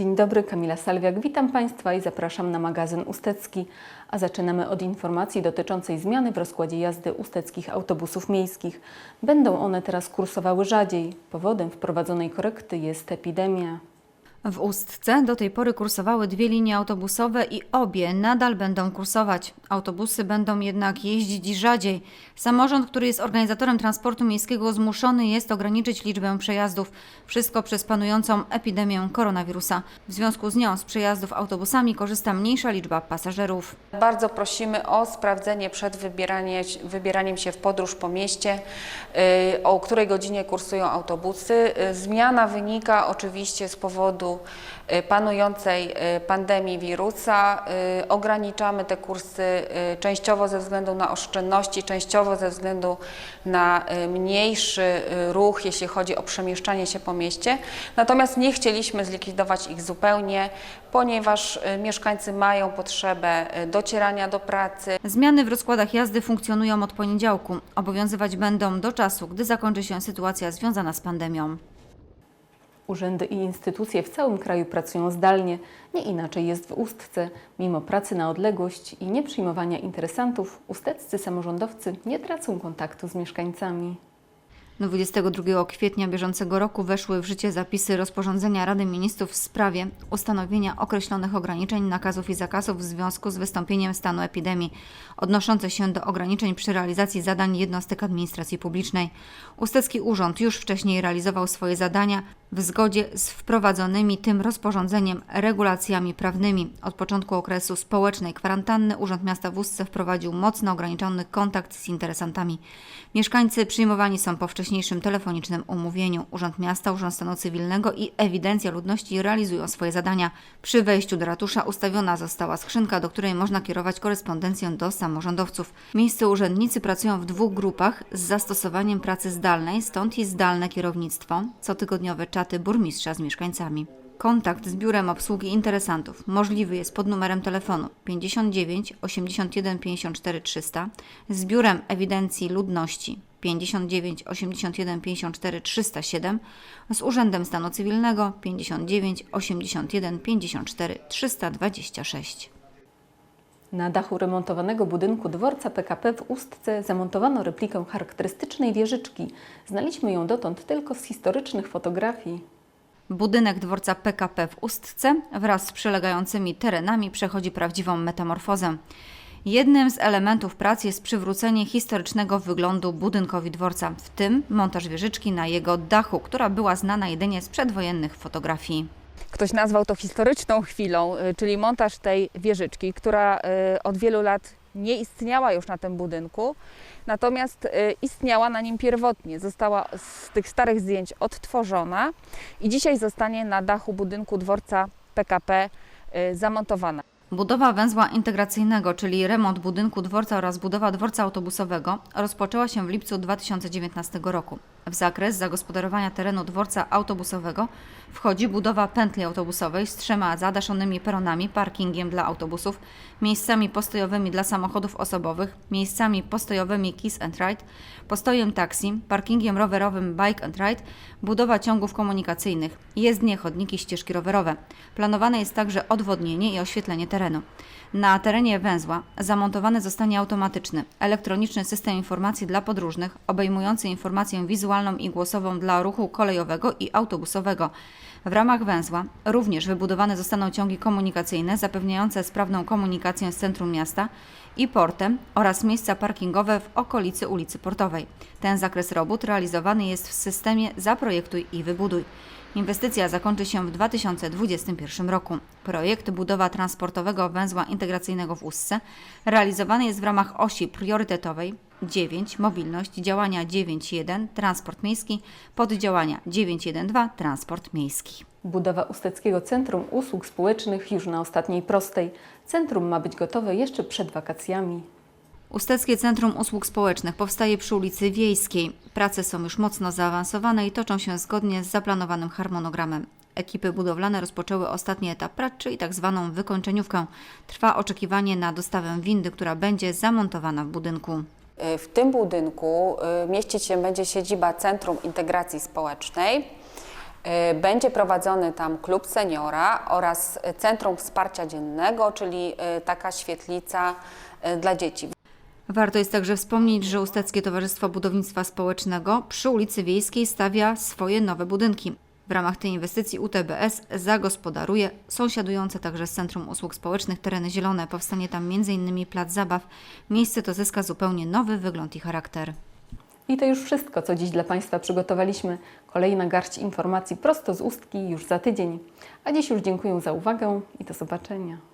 Dzień dobry, Kamila Salwiak. Witam Państwa i zapraszam na magazyn Ustecki. A zaczynamy od informacji dotyczącej zmiany w rozkładzie jazdy usteckich autobusów miejskich. Będą one teraz kursowały rzadziej. Powodem wprowadzonej korekty jest epidemia. W Ustce do tej pory kursowały dwie linie autobusowe i obie nadal będą kursować. Autobusy będą jednak jeździć rzadziej. Samorząd, który jest organizatorem transportu miejskiego, zmuszony jest ograniczyć liczbę przejazdów. Wszystko przez panującą epidemię koronawirusa. W związku z nią z przejazdów autobusami korzysta mniejsza liczba pasażerów. Bardzo prosimy o sprawdzenie przed wybieranie, wybieraniem się w podróż po mieście, y, o której godzinie kursują autobusy. Y, Zmiana wynika oczywiście z powodu y, panującej y, pandemii wirusa. Y, Ograniczamy te kursy częściowo ze względu na oszczędności, częściowo ze względu na mniejszy ruch, jeśli chodzi o przemieszczanie się po mieście. Natomiast nie chcieliśmy zlikwidować ich zupełnie, ponieważ mieszkańcy mają potrzebę docierania do pracy, Zmiany w rozkładach jazdy funkcjonują od poniedziałku. Obowiązywać będą do czasu, gdy zakończy się sytuacja związana z pandemią. Urzędy i instytucje w całym kraju pracują zdalnie. Nie inaczej jest w Ustce. Mimo pracy na odległość i nieprzyjmowania interesantów, usteccy samorządowcy nie tracą kontaktu z mieszkańcami. 22 kwietnia bieżącego roku weszły w życie zapisy rozporządzenia Rady Ministrów w sprawie ustanowienia określonych ograniczeń, nakazów i zakazów w związku z wystąpieniem stanu epidemii, odnoszące się do ograniczeń przy realizacji zadań jednostek administracji publicznej. Ustecki Urząd już wcześniej realizował swoje zadania w zgodzie z wprowadzonymi tym rozporządzeniem regulacjami prawnymi. Od początku okresu społecznej kwarantanny Urząd Miasta w Ustce wprowadził mocno ograniczony kontakt z interesantami. Mieszkańcy przyjmowani są po wcześniejszym telefonicznym umówieniu. Urząd Miasta, Urząd Stanu Cywilnego i Ewidencja Ludności realizują swoje zadania. Przy wejściu do ratusza ustawiona została skrzynka, do której można kierować korespondencję do samorządowców. Miejsce urzędnicy pracują w dwóch grupach z zastosowaniem pracy zdalnej, stąd i zdalne kierownictwo, cotygodniowe czaty burmistrza z mieszkańcami. Kontakt z biurem obsługi interesantów możliwy jest pod numerem telefonu 59 81 54 300, z biurem ewidencji ludności 59 81 54 307, z Urzędem Stanu Cywilnego 59 81 54 326. Na dachu remontowanego budynku dworca PKP w Ustce zamontowano replikę charakterystycznej wieżyczki. Znaliśmy ją dotąd tylko z historycznych fotografii. Budynek dworca PKP w Ustce wraz z przylegającymi terenami przechodzi prawdziwą metamorfozę. Jednym z elementów prac jest przywrócenie historycznego wyglądu budynkowi dworca, w tym montaż wieżyczki na jego dachu, która była znana jedynie z przedwojennych fotografii. Ktoś nazwał to historyczną chwilą, y, czyli montaż tej wieżyczki, która y, od wielu lat nie istniała już na tym budynku, natomiast y, istniała na nim pierwotnie. Została z tych starych zdjęć odtworzona i dzisiaj zostanie na dachu budynku dworca PKP zamontowana. Budowa węzła integracyjnego, czyli remont budynku dworca oraz budowa dworca autobusowego rozpoczęła się w lipcu 2019 roku. W zakres zagospodarowania terenu dworca autobusowego wchodzi budowa pętli autobusowej z trzema zadaszonymi peronami, parkingiem dla autobusów, miejscami postojowymi dla samochodów osobowych, miejscami postojowymi Kiss and Ride, postojem taksi, parkingiem rowerowym Bike and Ride, budowa ciągów komunikacyjnych, jezdnie, chodniki, ścieżki rowerowe. Planowane jest także odwodnienie i oświetlenie terenu. Na terenie węzła zamontowany zostanie automatyczny, elektroniczny system informacji dla podróżnych, obejmujący informację wizualną i głosową dla ruchu kolejowego i autobusowego. W ramach węzła również wybudowane zostaną ciągi komunikacyjne zapewniające sprawną komunikację z centrum miasta i portem oraz miejsca parkingowe w okolicy ulicy Portowej. Ten zakres robót realizowany jest w systemie Zaprojektuj i Wybuduj. Inwestycja zakończy się w 2021 roku. Projekt budowa transportowego węzła integracyjnego w Ustce realizowany jest w ramach osi priorytetowej 9 mobilność, działania 9.1 transport miejski, poddziałania 9.1.2 transport miejski. Budowa Usteckiego Centrum Usług Społecznych już na ostatniej prostej. Centrum ma być gotowe jeszcze przed wakacjami. Usteckie Centrum Usług Społecznych powstaje przy ulicy Wiejskiej. Prace są już mocno zaawansowane i toczą się zgodnie z zaplanowanym harmonogramem. Ekipy budowlane rozpoczęły ostatni etap prac, czyli tak zwaną wykończeniówkę. Trwa oczekiwanie na dostawę windy, która będzie zamontowana w budynku. W tym budynku y, mieścić się będzie siedziba Centrum Integracji Społecznej. Y, Będzie prowadzony tam klub seniora oraz Centrum Wsparcia Dziennego, czyli y, taka świetlica dla dzieci. Warto jest także wspomnieć, że Usteckie Towarzystwo Budownictwa Społecznego przy ulicy Wiejskiej stawia swoje nowe budynki. W ramach tej inwestycji UTBS zagospodaruje sąsiadujące także z Centrum Usług Społecznych tereny zielone. Powstanie tam m.in. plac zabaw. Miejsce to zyska zupełnie nowy wygląd i charakter. I to już wszystko, co dziś dla Państwa przygotowaliśmy. Kolejna garść informacji prosto z ustki już za tydzień. A dziś już dziękuję za uwagę i do zobaczenia.